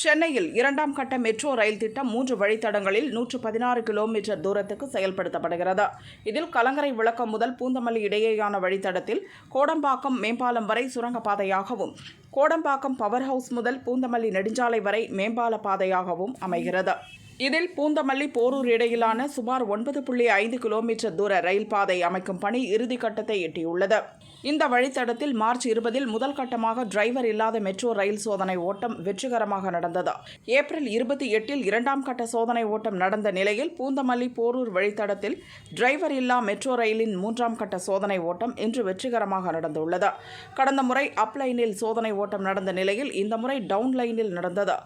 சென்னையில் இரண்டாம் கட்ட மெட்ரோ ரயில் திட்டம் மூன்று வழித்தடங்களில் நூற்று பதினாறு கிலோமீட்டர் தூரத்துக்கு செயல்படுத்தப்படுகிறது. இதில் கலங்கரை விளக்கம் முதல் பூந்தமல்லி இடையேயான வழித்தடத்தில் கோடம்பாக்கம் மேம்பாலம் வரை சுரங்கப்பாதையாகவும் கோடம்பாக்கம் பவர் ஹவுஸ் முதல் பூந்தமல்லி நெடுஞ்சாலை வரை மேம்பால பாதையாகவும் அமைகிறது. இதில் பூந்தமல்லி போரூர் இடையிலான சுமார் ஒன்பது புள்ளி ஐந்து கிலோமீட்டர் தூர ரயில் பாதை அமைக்கும் பணி இறுதிக்கட்டத்தை எட்டியுள்ளது. இந்த வழித்தடத்தில் மார்ச் இருபதில் முதல் கட்டமாக டிரைவர் இல்லாத மெட்ரோ ரயில் சோதனை ஓட்டம் வெற்றிகரமாக நடந்தது. ஏப்ரல் இருபத்தி எட்டில் இரண்டாம் கட்ட சோதனை ஓட்டம் நடந்த நிலையில் பூந்தமல்லி போரூர் வழித்தடத்தில் டிரைவர் இல்லா மெட்ரோ ரயிலின் மூன்றாம் கட்ட சோதனை ஓட்டம் இன்று வெற்றிகரமாக நடந்துள்ளது. கடந்த முறை அப்லைனில் சோதனை ஓட்டம் நடந்த நிலையில் இந்த முறை டவுன் லைனில் நடந்தது.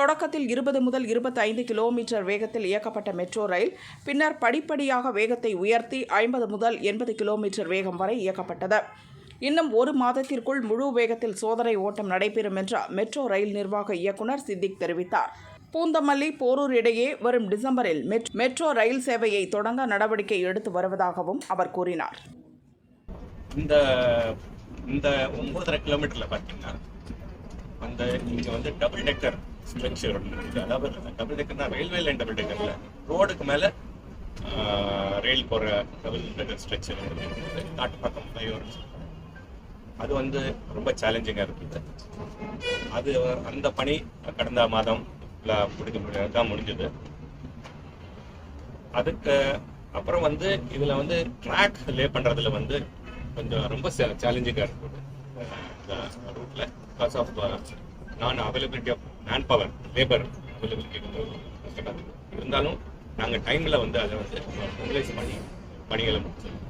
தொடக்கத்தில் இருபது முதல் இருபத்தைந்து கிலோமீட்டர் வேகத்தில் இயக்கப்பட்ட மெட்ரோ ரயில் பின்னர் படிப்படியாக வேகத்தை உயர்த்தி ஐம்பது முதல் எண்பது கிலோமீட்டர் வேகம் வரை இயக்கப்பட்டது. இன்னும் ஒரு மாதத்திற்குள் முழு வேகத்தில் சோதனை ஓட்டம் நடைபெறும் என்ற மெட்ரோ ரயில் நிர்வாக இயக்குனர் சித்திக் தெரிவித்தார். பூந்தமல்லி போரூர் இடையே வரும் டிசம்பரில் மெட்- மெட்ரோ ரயில் சேவையை தொடங்க நடவடிக்கை எடுத்து வருவதாகவும் அவர் கூறினார். இந்த இந்த ஒன்பதரை கிலோமீட்டர்ல பாத்தீங்கன்னா அந்த இங்க வந்து டபுள் டெக்கர் ஸ்ட்ரக்சர் அதாவது டபுள் டெக்கர்னா ரயில்வே லைன் டபுள் டெக்கர்ல ரோடுக்கு மேல ரயில் போற டபுள் டெக்கர் ஸ்ட்ரக்சர் பக்கம் ஃபிளைஓவர் அது வந்து ரொம்ப சேலஞ்சிங்காக இருக்குது அது அந்த பணி கடந்த மாதம் பிடிக்க தான் முடிஞ்சது. அதுக்கு அப்புறம் வந்து இதில் வந்து ட்ராக் லே பண்ணுறதுல வந்து கொஞ்சம் ரொம்ப சேலஞ்சிங்காக இருக்குது ரூட்டில் பிகாஸ் ஆஃப் நான் availability of man power labour availability இருந்தாலும் நாங்கள் டைமில் வந்து அதை வந்து மொபிலைஸ் பண்ணி பணிகளை முடிச்சோம்.